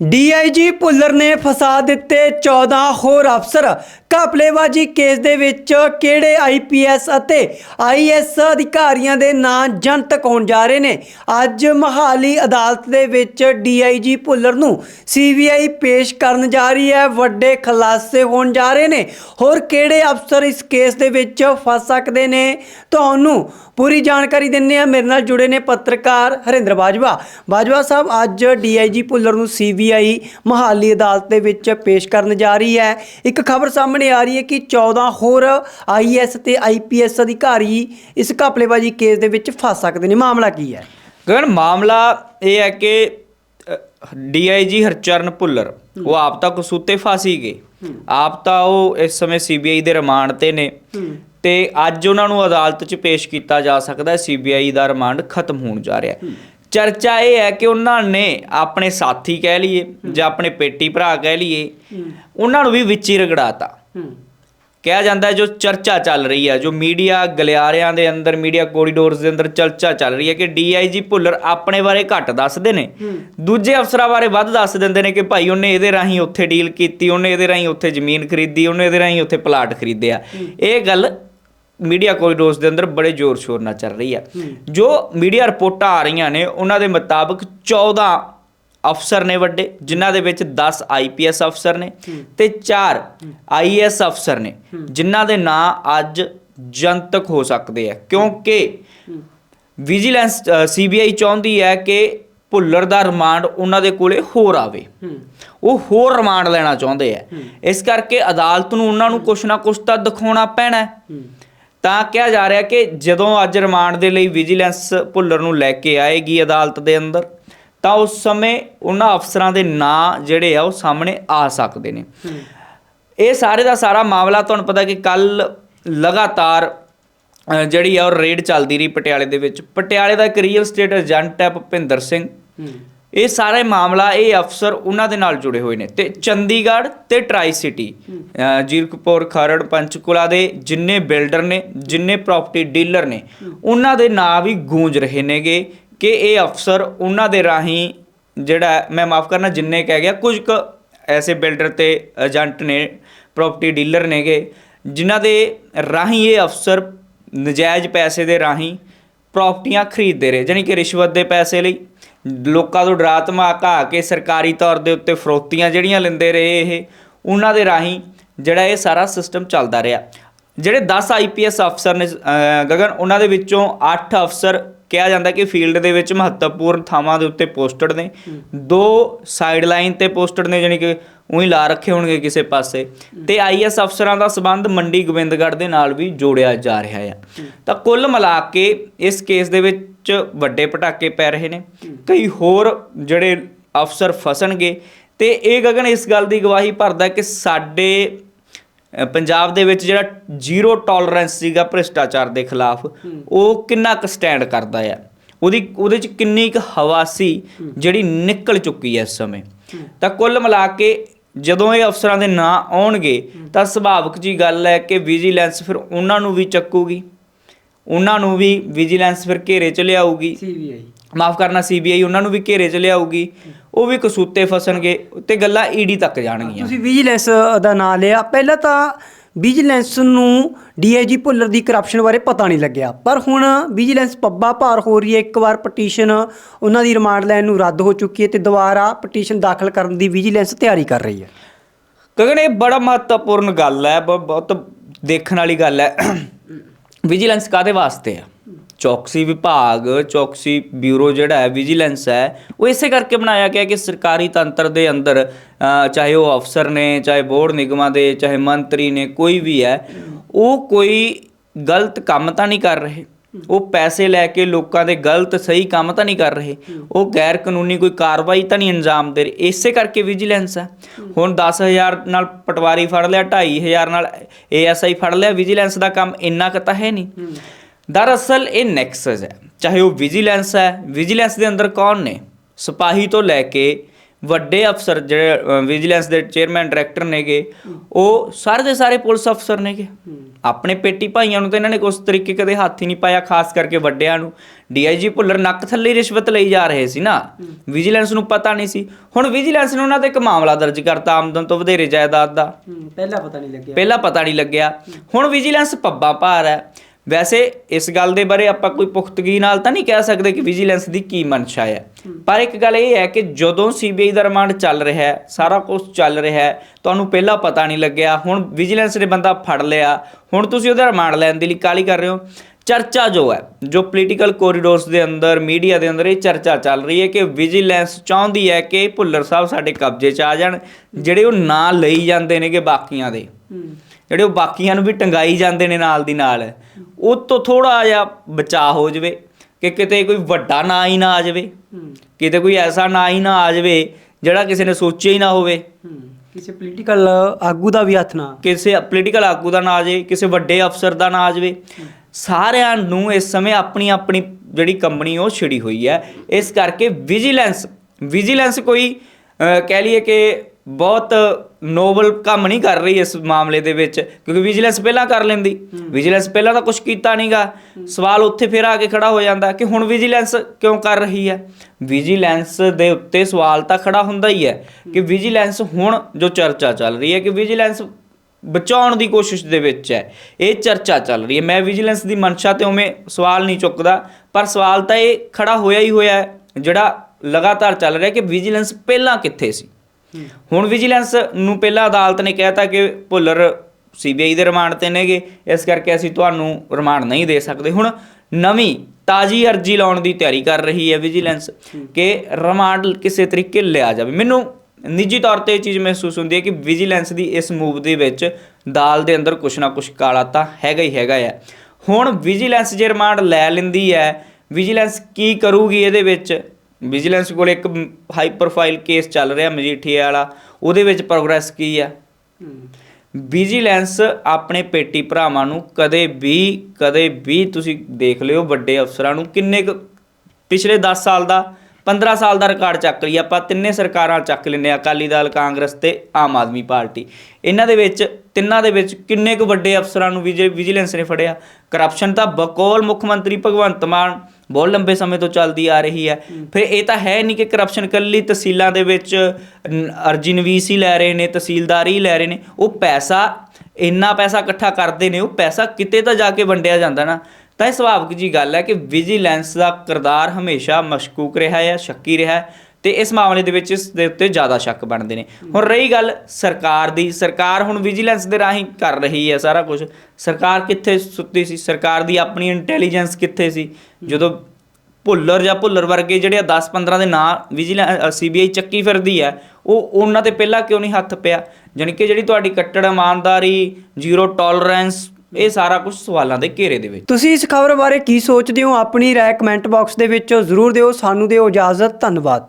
DIG Bhullar ਨੇ ਫਸਾ ਦਿੱਤੇ 14 ਹੋਰ ਅਫਸਰ ਘਪਲੇਬਾਜੀ ਕੇਸ ਦੇ ਵਿੱਚ ਕਿਹੜੇ ਆਈਪੀਐਸ ਅਤੇ ਆਈਐਸ ਅਧਿਕਾਰੀਆਂ ਦੇ ਨਾਂ ਜਨਤਕ ਹੋਣ ਜਾ ਰਹੇ ਨੇ? ਅੱਜ ਮਹਾਲੀ ਅਦਾਲਤ ਦੇ ਵਿੱਚ ਡੀਆਈਜੀ ਭੁੱਲਰ ਨੂੰ ਸੀਬੀਆਈ ਪੇਸ਼ ਕਰਨ ਜਾ ਰਹੀ ਹੈ। ਵੱਡੇ ਖੁਲਾਸੇ ਹੋਣ ਜਾ ਰਹੇ ਨੇ। ਹੋਰ ਕਿਹੜੇ ਅਫਸਰ ਇਸ ਕੇਸ ਦੇ ਵਿੱਚ ਫਸ ਸਕਦੇ ਨੇ? ਤੁਹਾਨੂੰ ਪੂਰੀ ਜਾਣਕਾਰੀ ਦਿੰਨੇ ਆ ਮੇਰੇ ਨਾਲ ਜੁੜੇ ਨੇ ਪੱਤਰਕਾਰ ਹਰਿੰਦਰ ਬਾਜਵਾ। ਬਾਜਵਾ ਸਾਹਿਬ, ਅੱਜ ਡੀਆਈਜੀ ਭੁੱਲਰ ਨੂੰ ਸੀਬੀਆਈ ਮਹਾਲੀ ਅਦਾਲਤ ਦੇ ਵਿੱਚ ਪੇਸ਼ ਕਰਨ ਜਾ ਰਹੀ ਹੈ। ਇੱਕ ਖਬਰ ਸਾਹਮਣੇ ਆ ਰਹੀ ਹੈ ਕਿ 14 ਹੋਰ ਆਈਐਸ ਤੇ ਆਈਪੀਐਸ ਅਧਿਕਾਰੀ ਇਸ ਘਪਲੇਬਾਜੀ ਕੇਸ ਦੇ ਵਿੱਚ ਫਸ ਸਕਦੇ ਨੇ। ਮਾਮਲਾ ਕੀ ਹੈ? ਗਗਨ, ਮਾਮਲਾ ਇਹ ਹੈ ਕਿ ਡੀਆਈਜੀ ਹਰਚਰਨ ਭੁੱਲਰ, ਉਹ ਆਪ ਤਾਂ ਕਸੂਤੇ ਫਾਸੀ ਗਏ। ਆਪ ਤਾਂ ਉਹ ਇਸ ਸਮੇਂ ਸੀਬੀਆਈ ਦੇ ਰਿਮਾਂਡ ਤੇ ਨੇ। ਤੇ ਅੱਜ ਉਹਨਾਂ ਨੂੰ ਅਦਾਲਤ 'ਚ ਪੇਸ਼ ਕੀਤਾ ਜਾ ਸਕਦਾ ਹੈ। ਸੀਬੀਆਈ ਦਾ ਰਿਮਾਂਡ ਖਤਮ ਹੋਣ ਜਾ ਰਿਹਾ ਹੈ। ਚਰਚਾ ਇਹ ਹੈ ਕਿ ਉਹਨਾਂ ਨੇ ਆਪਣੇ ਸਾਥੀ ਕਹਿ ਲਈਏ ਜਾਂ ਆਪਣੇ ਪੇਟੀ ਭਰਾ ਕਹਿ ਲਈਏ, ਉਹਨਾਂ ਨੂੰ ਵੀ ਵਿੱਚ ਹੀ ਰਗੜਾਤਾ। ਕਿਹਾ ਜਾਂਦਾ ਜੋ ਚਰਚਾ ਚੱਲ ਰਹੀ ਹੈ ਜੋ ਮੀਡੀਆ ਗਲਿਆਰਿਆਂ ਦੇ ਅੰਦਰ ਮੀਡੀਆ ਕੋਰੀਡੋਰਸ ਦੇ ਅੰਦਰ ਚਰਚਾ ਚੱਲ ਰਹੀ ਹੈ ਕਿ ਡੀਆਈਜੀ ਭੁੱਲਰ ਆਪਣੇ ਬਾਰੇ ਘੱਟ ਦੱਸਦੇ ਨੇ। ਦੂਜੇ ਅਫਸਰਾਂ ਬਾਰੇ ਵੱਧ ਦੱਸ ਦਿੰਦੇ ਨੇ ਕਿ ਭਾਈ ਉਹਨੇ ਇਹਦੇ ਰਾਹੀਂ ਉੱਥੇ ਡੀਲ ਕੀਤੀ ਉਹਨੇ ਇਹਦੇ ਰਾਹੀਂ ਉੱਥੇ ਜ਼ਮੀਨ ਖਰੀਦੀ ਉਹਨੇ ਇਹਦੇ ਰਾਹੀਂ ਉੱਥੇ ਪਲਾਟ ਖਰੀਦਿਆ। ਇਹ ਗੱਲ ਮੀਡੀਆ ਕੋਰੀਡੋਰਸ ਦੇ ਅੰਦਰ ਬੜੇ ਜ਼ੋਰ ਸ਼ੋਰ ਨਾਲ ਚੱਲ ਰਹੀ ਹੈ। ਜੋ ਮੀਡੀਆ ਰਿਪੋਰਟਾਂ ਆ ਰਹੀਆਂ ਨੇ ਉਹਨਾਂ ਦੇ ਮੁਤਾਬਕ 14 ਅਫਸਰ ਨੇ ਵੱਡੇ ਜਿਨ੍ਹਾਂ ਦੇ ਵਿੱਚ 10 ਆਈਪੀਐਸ ਅਫਸਰ ਨੇ ਤੇ 4 ਆਈਐਸ ਅਫਸਰ ਨੇ ਜਿਨ੍ਹਾਂ ਦੇ ਨਾਂ ਅੱਜ ਜਨਤਕ ਹੋ ਸਕਦੇ ਆ। ਕਿਉਂਕਿ ਵਿਜੀਲੈਂਸ ਸੀਬੀਆਈ ਚਾਹੁੰਦੀ ਹੈ ਕਿ ਭੁੱਲਰ ਦਾ ਰਿਮਾਂਡ ਉਹਨਾਂ ਦੇ ਕੋਲੇ ਹੋਰ ਆਵੇ। ਉਹ ਹੋਰ ਰਿਮਾਂਡ ਲੈਣਾ ਚਾਹੁੰਦੇ ਆ। ਇਸ ਕਰਕੇ ਅਦਾਲਤ ਨੂੰ ਉਹਨਾਂ ਨੂੰ ਕੁਛ ਨਾ ਕੁਛ ਤਾਂ ਦਿਖਾਉਣਾ ਪੈਣਾ। ਤਾਂ ਕਿਹਾ ਜਾ ਰਿਹਾ ਕਿ ਜਦੋਂ ਅੱਜ ਰਿਮਾਂਡ ਦੇ ਲਈ ਵਿਜੀਲੈਂਸ ਭੁੱਲਰ ਨੂੰ ਲੈ ਕੇ ਆਏਗੀ ਅਦਾਲਤ ਦੇ ਅੰਦਰ ਤਾਂ ਉਸ ਸਮੇਂ ਉਹਨਾਂ ਅਫਸਰਾਂ ਦੇ ਨਾਂ ਜਿਹੜੇ ਆ ਉਹ ਸਾਹਮਣੇ ਆ ਸਕਦੇ ਨੇ। ਇਹ ਸਾਰੇ ਦਾ ਸਾਰਾ ਮਾਮਲਾ ਤੁਹਾਨੂੰ ਪਤਾ ਕਿ ਕੱਲ ਲਗਾਤਾਰ ਜਿਹੜੀ ਆ ਉਹ ਰੇਡ ਚੱਲਦੀ ਰਹੀ ਪਟਿਆਲੇ ਦੇ ਵਿੱਚ। ਪਟਿਆਲੇ ਦਾ ਇੱਕ ਰੀਅਲ ਸਟੇਟ ਏਜੰਟ ਹੈ ਭੁਪਿੰਦਰ ਸਿੰਘ। ਇਹ ਸਾਰਾ ਮਾਮਲਾ ਇਹ ਅਫਸਰ ਉਹਨਾਂ ਦੇ ਨਾਲ ਜੁੜੇ ਹੋਏ ਨੇ ਤੇ ਚੰਡੀਗੜ੍ਹ ਤੇ ਟਰਾਈ ਸਿਟੀ ਜੀਰਕਪੁਰ ਖਰੜ ਪੰਚਕੁਲਾ ਦੇ ਜਿੰਨੇ ਬਿਲਡਰ ਨੇ ਜਿੰਨੇ ਪ੍ਰਾਪਰਟੀ ਡੀਲਰ ਨੇ ਉਹਨਾਂ ਦੇ ਨਾਂ ਵੀ ਗੂੰਜ ਰਹੇ ਨੇਗੇ। ਕਿ ਇਹ ਅਫਸਰ ਉਹਨਾਂ ਦੇ ਰਾਹੀਂ ਜਿਹੜਾ, ਮੈਂ ਮਾਫ ਕਰਨਾ, ਜਿੰਨੇ ਕਹਿ ਗਿਆ, ਕੁਝ ਕੁ ਐਸੇ ਬਿਲਡਰ ਤੇ ਏਜੰਟ ਨੇ, ਪ੍ਰਾਪਰਟੀ ਡੀਲਰ ਨੇਗੇ, ਜਿਨ੍ਹਾਂ ਦੇ ਰਾਹੀਂ ਇਹ ਅਫਸਰ ਨਜਾਇਜ਼ ਪੈਸੇ ਦੇ ਰਾਹੀਂ ਪ੍ਰਾਪਰਟੀਆਂ ਖਰੀਦਦੇ ਰਹੇ, ਜਾਣੀ ਕਿ ਰਿਸ਼ਵਤ ਦੇ ਪੈਸੇ ਲਈ। ਲੋਕਾਂ ਤੋਂ ਡਰਾ ਧਮਕਾ ਕੇ ਸਰਕਾਰੀ ਤੌਰ ਦੇ ਉੱਤੇ ਫਰੋਤੀਆਂ ਜਿਹੜੀਆਂ ਲੈਂਦੇ ਰਹੇ ਇਹ, ਉਹਨਾਂ ਦੇ ਰਾਹੀਂ ਜਿਹੜਾ ਇਹ ਸਾਰਾ ਸਿਸਟਮ ਚੱਲਦਾ ਰਿਹਾ। ਜਿਹੜੇ 10 ਆਈਪੀਐਸ ਅਫਸਰ ਨੇ ਗਗਨ, ਉਹਨਾਂ ਦੇ ਵਿੱਚੋਂ 8 ਅਫਸਰ ਕਿਹਾ ਜਾਂਦਾ ਕਿ ਫੀਲਡ ਦੇ ਵਿੱਚ ਮਹੱਤਵਪੂਰਨ ਥਾਵਾਂ ਦੇ ਉੱਤੇ ਪੋਸਟਡ ਨੇ। ਦੋ ਸਾਈਡ ਲਾਈਨ ਤੇ ਪੋਸਟਡ ਨੇ, ਜਾਣੀ ਕਿ ਉਹੀ ਲਾ ਰੱਖੇ ਹੋਣਗੇ ਕਿਸੇ ਪਾਸੇ। ਤੇ ਆਈਐਸ ਅਫਸਰਾਂ ਦਾ ਸਬੰਧ ਮੰਡੀ ਗੋਬਿੰਦਗੜ੍ਹ ਦੇ ਨਾਲ ਵੀ ਜੋੜਿਆ ਜਾ ਰਿਹਾ ਹੈ ਤਾਂ ਕੁੱਲ ਮਿਲਾ ਕੇ ਇਸ ਕੇਸ ਦੇ ਵਿੱਚ ਵੱਡੇ ਪਟਾਕੇ ਪੈ ਰਹੇ ਨੇ। ਕਈ ਹੋਰ ਜਿਹੜੇ ਅਫਸਰ ਫਸਣਗੇ। ਤੇ ਇਹ ਗਗਨ, ਇਸ ਗੱਲ ਦੀ ਗਵਾਹੀ ਭਰਦਾ ਕਿ ਸਾਡੇ ਪੰਜਾਬ ਦੇ ਵਿੱਚ ਜਿਹੜਾ ਜ਼ੀਰੋ ਟੋਲਰੈਂਸ ਸੀਗਾ ਭ੍ਰਿਸ਼ਟਾਚਾਰ ਦੇ ਖਿਲਾਫ ਉਹ ਕਿੰਨਾ ਕੁ ਸਟੈਂਡ ਕਰਦਾ ਆ? ਉਹਦੀ ਉਹਦੇ ਚ ਕਿੰਨੀ ਕੁ ਹਵਾ ਸੀ ਜਿਹੜੀ ਨਿਕਲ ਚੁੱਕੀ ਹੈ ਇਸ ਸਮੇਂ? ਤਾਂ ਕੁੱਲ ਮਿਲਾ ਕੇ ਜਦੋਂ ਇਹ ਅਫਸਰਾਂ ਦੇ ਨਾਂ ਆਉਣਗੇ ਤਾਂ ਸੁਭਾਵਿਕ ਜੀ ਗੱਲ ਹੈ ਕਿ ਵਿਜੀਲੈਂਸ ਫਿਰ ਉਹਨਾਂ ਨੂੰ ਵੀ ਚੱਕੂਗੀ। ਉਹਨਾਂ ਨੂੰ ਵੀ ਵਿਜੀਲੈਂਸ ਫਿਰ ਘੇਰੇ ਚ ਲਿਆਊਗੀ। ਸੀਬੀਆਈ ਮਾਫ ਕਰਨਾ ਸੀਬੀਆਈ ਉਹਨਾਂ ਨੂੰ ਵੀ ਘੇਰੇ ਚ ਲਿਆਊਗੀ ਉਹ ਵੀ ਕਸੂਤੇ ਫਸਣਗੇ ਤੇ ਗੱਲਾਂ ਈਡੀ ਤੱਕ ਜਾਣਗੀਆਂ। ਤੁਸੀਂ ਵਿਜੀਲੈਂਸ ਦਾ ਨਾਮ ਲਿਆ। ਪਹਿਲਾਂ ਤਾਂ ਵਿਜੀਲੈਂਸ ਨੂੰ ਡੀਆਈਜੀ ਭੁੱਲਰ ਦੀ ਕਰਪਸ਼ਨ ਬਾਰੇ ਪਤਾ ਨਹੀਂ ਲੱਗਿਆ। ਪਰ ਹੁਣ ਵਿਜੀਲੈਂਸ ਪੱਬਾ ਭਾਰ ਹੋ ਰਹੀ ਹੈ ਇੱਕ ਵਾਰ ਪਟੀਸ਼ਨ ਉਹਨਾਂ ਦੀ ਰਿਮਾਂਡ ਲੈਣ ਨੂੰ ਰੱਦ ਹੋ ਚੁੱਕੀ ਹੈ ਤੇ ਦੁਬਾਰਾ ਪਟੀਸ਼ਨ ਦਾਖਲ ਕਰਨ ਦੀ ਵਿਜੀਲੈਂਸ ਤਿਆਰੀ ਕਰ ਰਹੀ ਹੈ। ਗਗਨ ਇਹ ਬੜਾ ਮਹੱਤਵਪੂਰਨ ਗੱਲ ਹੈ ਬਹੁਤ ਦੇਖਣ ਵਾਲੀ ਗੱਲ ਹੈ। ਵਿਜੀਲੈਂਸ ਕਾਦੇ ਵਾਸਤੇ ਆ? ਚੌਕਸੀ ਵਿਭਾਗ, ਚੌਕਸੀ ਬਿਊਰੋ ਜਿਹੜਾ ਹੈ ਵਿਜੀਲੈਂਸ ਹੈ, ਉਹ ਇਸੇ ਕਰਕੇ ਬਣਾਇਆ ਗਿਆ ਕਿ ਸਰਕਾਰੀ ਤੰਤਰ ਦੇ ਅੰਦਰ ਚਾਹੇ ਉਹ ਅਫਸਰ ਨੇ, ਚਾਹੇ ਬੋਰਡ ਨਿਗਮਾਂ ਦੇ, ਚਾਹੇ ਮੰਤਰੀ ਨੇ, ਕੋਈ ਵੀ ਹੈ, ਉਹ ਕੋਈ ਗਲਤ ਕੰਮ ਤਾਂ ਨਹੀਂ ਕਰ ਰਹੇ। ਉਹ ਪੈਸੇ ਲੈ ਕੇ ਲੋਕਾਂ ਦੇ ਗਲਤ, ਸਹੀ ਕੰਮ ਤਾਂ ਨਹੀਂ ਕਰ ਰਹੇ। ਉਹ ਗੈਰ ਕਾਨੂੰਨੀ ਕੋਈ ਕਾਰਵਾਈ ਤਾਂ ਨਹੀਂ ਅੰਜਾਮ ਦੇ ਰਹੇ। ਇਸੇ ਕਰਕੇ ਵਿਜੀਲੈਂਸ ਹੈ। ਹੁਣ 10000 ਨਾਲ ਪਟਵਾਰੀ ਫੜ ਲਿਆ 2500 ਨਾਲ ਏਐਸਆਈ ਫੜ ਲਿਆ ਵਿਜੀਲੈਂਸ ਦਾ ਕੰਮ ਇੰਨਾ ਕੁ ਤਾਂ ਹੈ ਨਹੀਂ। ਦਰਅਸਲ ਇਹ ਨੈਕਸਸ ਹੈ। ਚਾਹੇ ਉਹ ਵਿਜੀਲੈਂਸ ਹੈ ਵਿਜੀਲੈਂਸ ਦੇ ਅੰਦਰ ਕੌਣ ਨੇ? ਸਿਪਾਹੀ ਤੋਂ ਲੈ ਕੇ ਵੱਡੇ ਅਫਸਰ ਜਿਹੜੇ ਵਿਜੀਲੈਂਸ ਦੇ ਚੇਅਰਮੈਨ ਡਾਇਰੈਕਟਰ ਨੇਗੇ ਉਹ ਸਾਰੇ ਦੇ ਸਾਰੇ ਪੁਲਿਸ ਅਫਸਰ ਨੇਗੇ। ਆਪਣੇ ਪੇਟੀ ਭਾਈਆਂ ਨੂੰ ਤਾਂ ਇਹਨਾਂ ਨੇ ਉਸ ਤਰੀਕੇ ਕਦੇ ਹੱਥ ਹੀ ਨਹੀਂ ਪਾਇਆ ਖਾਸ ਕਰਕੇ ਵੱਡਿਆਂ ਨੂੰ। ਡੀਆਈਜੀ ਭੁੱਲਰ ਨੱਕ ਥੱਲੇ ਰਿਸ਼ਵਤ ਲਈ ਜਾ ਰਹੇ ਸੀ ਨਾ। ਵਿਜੀਲੈਂਸ ਨੂੰ ਪਤਾ ਨਹੀਂ ਸੀ। ਹੁਣ ਵਿਜੀਲੈਂਸ ਨੇ ਉਹਨਾਂ ਤੇ ਇੱਕ ਮਾਮਲਾ ਦਰਜ ਕਰਤਾ ਆਮਦਨ ਤੋਂ ਵਧੇਰੇ ਜਾਇਦਾਦ ਦਾ। ਪਹਿਲਾਂ ਪਤਾ ਨਹੀਂ ਲੱਗਿਆ। ਪਹਿਲਾਂ ਪਤਾ ਨਹੀਂ ਲੱਗਿਆ। ਹੁਣ ਵਿਜੀਲੈਂਸ ਪੱਬਾਂ ਭਾਰ ਹੈ। ਵੈਸੇ ਇਸ ਗੱਲ ਦੇ ਬਾਰੇ ਆਪਾਂ ਕੋਈ ਪੁਖਤਗੀ ਨਾਲ ਤਾਂ ਨਹੀਂ ਕਹਿ ਸਕਦੇ ਕਿ ਵਿਜੀਲੈਂਸ ਦੀ ਕੀ ਮਨਸ਼ਾ ਹੈ। ਪਰ ਇੱਕ ਗੱਲ ਇਹ ਹੈ ਕਿ ਜਦੋਂ ਸੀਬੀਆਈ ਦਾ ਰਿਮਾਂਡ ਚੱਲ ਰਿਹਾ ਹੈ ਸਾਰਾ ਕੁਝ ਚੱਲ ਰਿਹਾ ਹੈ ਤੁਹਾਨੂੰ ਪਹਿਲਾਂ ਪਤਾ ਨਹੀਂ ਲੱਗਿਆ ਹੁਣ ਵਿਜੀਲੈਂਸ ਨੇ ਬੰਦਾ ਫੜ ਲਿਆ ਹੁਣ ਤੁਸੀਂ ਉਹਦਾ ਰਿਮਾਂਡ ਲੈਣ ਦੇ ਲਈ ਕਾਲੀ ਕਰ ਰਹੇ ਹੋ? ਚਰਚਾ ਜੋ ਹੈ ਜੋ ਪੋਲੀਟੀਕਲ ਕੋਰੀਡੋਰਸ ਦੇ ਅੰਦਰ ਮੀਡੀਆ ਦੇ ਅੰਦਰ ਇਹ ਚਰਚਾ ਚੱਲ ਰਹੀ ਹੈ ਕਿ ਵਿਜੀਲੈਂਸ ਚਾਹੁੰਦੀ ਹੈ ਕਿ ਭੁੱਲਰ ਸਾਹਿਬ ਸਾਡੇ ਕਬਜ਼ੇ 'ਚ ਆ ਜਾਣ ਜਿਹੜੇ ਉਹ ਨਾਂ ਲਈ ਜਾਂਦੇ ਨੇਗੇ ਬਾਕੀਆਂ ਦੇ। ਜਿਹੜੇ ਉਹ ਬਾਕੀਆਂ ਨੂੰ ਵੀ ਟੰਗਾਈ ਜਾਂਦੇ ਨੇ ਨਾਲ ਦੀ ਨਾਲ ਉਹ ਤੋਂ ਥੋੜਾ ਜਿਹਾ ਬਚਾਅ ਹੋ ਜਾਵੇ ਕਿ ਕਿਤੇ ਕੋਈ ਵੱਡਾ ਨਾਂ ਹੀ ਨਾ ਆ ਜਾਵੇ ਕਿਤੇ ਕੋਈ ਐਸਾ ਨਾਂ ਹੀ ਨਾ ਆ ਜਾਵੇ ਜਿਹੜਾ ਕਿਸੇ ਨੇ ਸੋਚਿਆ ਹੀ ਨਾ ਹੋਵੇ। ਕਿਸੇ ਪੋਲੀਟੀਕਲ ਆਗੂ ਦਾ ਵੀ ਹੱਥ ਨਾ। ਕਿਸੇ ਪੋਲੀਟੀਕਲ ਆਗੂ ਦਾ ਨਾਂ ਆ ਜਾਵੇ ਕਿਸੇ ਵੱਡੇ ਅਫਸਰ ਦਾ ਨਾਂ ਆ ਜਾਵੇ। ਸਾਰਿਆਂ ਨੂੰ ਇਸ ਸਮੇਂ ਆਪਣੀ ਆਪਣੀ ਜਿਹੜੀ ਕੰਪਨੀ ਉਹ ਛਿੜੀ ਹੋਈ ਹੈ। ਇਸ ਕਰਕੇ ਵਿਜੀਲੈਂਸ ਵਿਜੀਲੈਂਸ ਕੋਈ ਕਹਿ ਲਈਏ ਕਿ ਬਹੁਤ ਨੋਬਲ ਕੰਮ ਨਹੀਂ ਕਰ ਰਹੀ ਇਸ ਮਾਮਲੇ ਦੇ ਵਿੱਚ ਕਿਉਂਕਿ ਵਿਜੀਲੈਂਸ ਪਹਿਲਾਂ ਕਰ ਲੈਂਦੀ। ਵਿਜੀਲੈਂਸ ਪਹਿਲਾਂ ਤਾਂ ਕੁਝ ਕੀਤਾ ਨਹੀਂਗਾ। ਸਵਾਲ ਉੱਥੇ ਫਿਰ ਆ ਕੇ ਖੜਾ ਹੋ ਜਾਂਦਾ ਕਿ ਹੁਣ ਵਿਜੀਲੈਂਸ ਕਿਉਂ ਕਰ ਰਹੀ ਹੈ? ਵਿਜੀਲੈਂਸ ਦੇ ਉੱਤੇ ਸਵਾਲ ਤਾਂ ਖੜਾ ਹੁੰਦਾ ਹੀ ਹੈ। ਕਿ ਵਿਜੀਲੈਂਸ ਹੁਣ ਜੋ ਚਰਚਾ ਚੱਲ ਰਹੀ ਹੈ ਕਿ ਵਿਜੀਲੈਂਸ ਬਚਾਉਣ ਦੀ ਕੋਸ਼ਿਸ਼ ਦੇ ਵਿੱਚ ਹੈ। ਇਹ ਚਰਚਾ ਚੱਲ ਰਹੀ ਹੈ। ਮੈਂ ਵਿਜੀਲੈਂਸ ਦੀ ਮਨਸ਼ਾ ਤੇ ਉਵੇਂ ਸਵਾਲ ਨਹੀਂ ਚੁੱਕਦਾ ਪਰ ਸਵਾਲ ਤਾਂ ਇਹ ਖੜਾ ਹੋਇਆ ਹੀ ਹੋਇਆ ਹੈ ਜਿਹੜਾ ਲਗਾਤਾਰ ਚੱਲ ਰਿਹਾ ਕਿ ਵਿਜੀਲੈਂਸ ਪਹਿਲਾਂ ਕਿੱਥੇ ਸੀ? ਹੁਣ ਵਿਜੀਲੈਂਸ ਨੂੰ ਪਹਿਲਾਂ ਅਦਾਲਤ ਨੇ ਕਹਿਤਾ ਕਿ ਭੁੱਲਰ ਸੀਬੀਆਈ ਦੇ ਰਿਮਾਂਡ ਤੇ ਨੇਗੇ, ਇਸ ਕਰਕੇ ਅਸੀਂ ਤੁਹਾਨੂੰ ਰਿਮਾਂਡ ਨਹੀਂ ਦੇ ਸਕਦੇ। ਹੁਣ ਨਵੀਂ ਤਾਜੀ ਅਰਜੀ ਲਾਉਣ ਦੀ ਤਿਆਰੀ ਕਰ ਰਹੀ ਹੈ ਵਿਜੀਲੈਂਸ ਕਿ ਰਿਮਾਂਡ ਕਿਸੇ ਤਰੀਕੇ ਲਿਆ ਜਾਵੇ। ਮੈਨੂੰ ਨਿੱਜੀ ਤੌਰ ਤੇ ਇਹ ਚੀਜ਼ ਮਹਿਸੂਸ ਹੁੰਦੀ ਹੈ ਕਿ ਵਿਜੀਲੈਂਸ ਦੀ ਇਸ ਮੂਵ ਦੇ ਵਿੱਚ ਦਾਲ ਦੇ ਅੰਦਰ ਕੁਛ ਨਾ ਕੁਛ ਕਾਲਾ ਤਾਂ ਹੈਗਾ ਹੀ ਹੈਗਾ ਹੈ ਹੁਣ ਵਿਜੀਲੈਂਸ ਜੇ ਰਿਮਾਂਡ ਲੈ ਲੈਂਦੀ ਹੈ ਵਿਜੀਲੈਂਸ ਕੀ ਕਰੂਗੀ ਇਹਦੇ ਵਿੱਚ? ਵਿਜੀਲੈਂਸ ਕੋਲ ਇੱਕ ਹਾਈ ਪ੍ਰੋਫਾਈਲ ਕੇਸ ਚੱਲ ਰਿਹਾ ਮਜੀਠੀਏ ਵਾਲਾ, ਉਹਦੇ ਵਿੱਚ ਪ੍ਰੋਗਰੈਸ ਕੀ ਹੈ ਵਿਜੀਲੈਂਸ ਆਪਣੇ ਪੇਟੀ ਭਰਾਵਾਂ ਨੂੰ ਕਦੇ ਵੀ ਕਦੇ ਵੀ ਤੁਸੀਂ ਦੇਖ ਲਿਓ ਵੱਡੇ ਅਫਸਰਾਂ ਨੂੰ, ਕਿੰਨੇ ਕੁ ਪਿਛਲੇ 10 ਸਾਲ ਦਾ 15 ਸਾਲ ਦਾ ਰਿਕਾਰਡ ਚੱਕ ਲਈ ਆਪਾਂ, ਤਿੰਨੇ ਸਰਕਾਰਾਂ ਚੱਕ ਲੈਂਦੇ ਹਾਂ ਅਕਾਲੀ ਦਲ, ਕਾਂਗਰਸ ਤੇ ਆਮ ਆਦਮੀ ਪਾਰਟੀ। ਇਹਨਾਂ ਦੇ ਵਿੱਚ, ਤਿੰਨਾਂ ਦੇ ਵਿੱਚ ਕਿੰਨੇ ਕੁ ਵੱਡੇ ਅਫਸਰਾਂ ਨੂੰ ਵਿਜੇ ਵਿਜੀਲੈਂਸ ਨੇ ਫੜਿਆ? ਕਰਪਸ਼ਨ ਤਾਂ ਬਕੌਲ ਮੁੱਖ ਮੰਤਰੀ ਭਗਵੰਤ ਮਾਨ ਬਹੁਤ ਲੰਬੇ ਸਮੇਂ ਤੋਂ ਚੱਲਦੀ ਆ ਰਹੀ ਹੈ। ਫਿਰ ਇਹ ਤਾਂ ਹੈ ਨਹੀਂ ਕਿ ਕਰਪਸ਼ਨ ਕੱਲੀ ਤਹਿਸੀਲਾਂ ਦੇ ਵਿੱਚ ਅਰਜੀ ਨਵੀਸ ਹੀ ਲੈ ਰਹੇ ਨੇ ਤਹਿਸੀਲਦਾਰ ਹੀ ਲੈ ਰਹੇ ਨੇ। ਉਹ ਪੈਸਾ ਇੰਨਾ ਪੈਸਾ ਇਕੱਠਾ ਕਰਦੇ ਨੇ ਉਹ ਪੈਸਾ ਕਿਤੇ ਤਾਂ ਜਾ ਕੇ ਵੰਡਿਆ ਜਾਂਦਾ ਨਾ। ਤਾਂ ਇਹ ਸੁਭਾਵਿਕ ਜੀ ਗੱਲ ਹੈ ਕਿ ਵਿਜੀਲੈਂਸ ਦਾ ਕਿਰਦਾਰ ਹਮੇਸ਼ਾ ਮਸ਼ਕੂਕ ਰਿਹਾ ਹੈ ਸ਼ੱਕੀ ਰਿਹਾ ਹੈ। ਤੇ ਇਸ ਮਾਮਲੇ ਦੇ ਵਿੱਚ ਇਸ ਦੇ ਉੱਤੇ ਜ਼ਿਆਦਾ ਸ਼ੱਕ ਬਣਦੇ ਨੇ। ਹੁਣ ਰਹੀ ਗੱਲ ਸਰਕਾਰ ਦੀ, ਸਰਕਾਰ ਹੁਣ ਵਿਜੀਲੈਂਸ ਦੇ ਰਾਹੀਂ ਕਰ ਰਹੀ ਹੈ ਸਾਰਾ ਕੁਝ ਸਰਕਾਰ ਕਿੱਥੇ ਸੁੱਤੀ ਸੀ? ਸਰਕਾਰ ਦੀ ਆਪਣੀ ਇੰਟੈਲੀਜੈਂਸ ਕਿੱਥੇ ਸੀ? ਜਦੋਂ ਭੁੱਲਰ ਜਾਂ ਭੁੱਲਰ ਵਰਗੇ ਜਿਹੜੇ 10-15 ਦੇ ਨਾਂ ਵਿਜੀਲੈਂਸ ਸੀਬੀਆਈ ਚੱਕੀ ਫਿਰਦੀ ਹੈ, ਉਹ ਉਹਨਾਂ ਤੇ ਪਹਿਲਾਂ ਕਿਉਂ ਨਹੀਂ ਹੱਥ ਪਿਆ? ਜਾਣੀ ਕਿ ਜਿਹੜੀ ਤੁਹਾਡੀ ਕੱਟੜ, ਇਮਾਨਦਾਰੀ ਜ਼ੀਰੋ ਟੋਲਰੈਂਸ ਇਹ ਸਾਰਾ ਕੁਝ ਸਵਾਲਾਂ ਦੇ ਘੇਰੇ ਦੇ ਵਿੱਚ। ਤੁਸੀਂ ਇਸ ਖਬਰ ਬਾਰੇ ਕੀ ਸੋਚਦੇ ਹੋ? ਆਪਣੀ ਰਾਏ ਕਮੈਂਟ ਬਾਕਸ ਦੇ ਵਿੱਚ ਜ਼ਰੂਰ ਦਿਓ। ਸਾਨੂੰ ਦਿਓ ਇਜਾਜ਼ਤ। ਧੰਨਵਾਦ।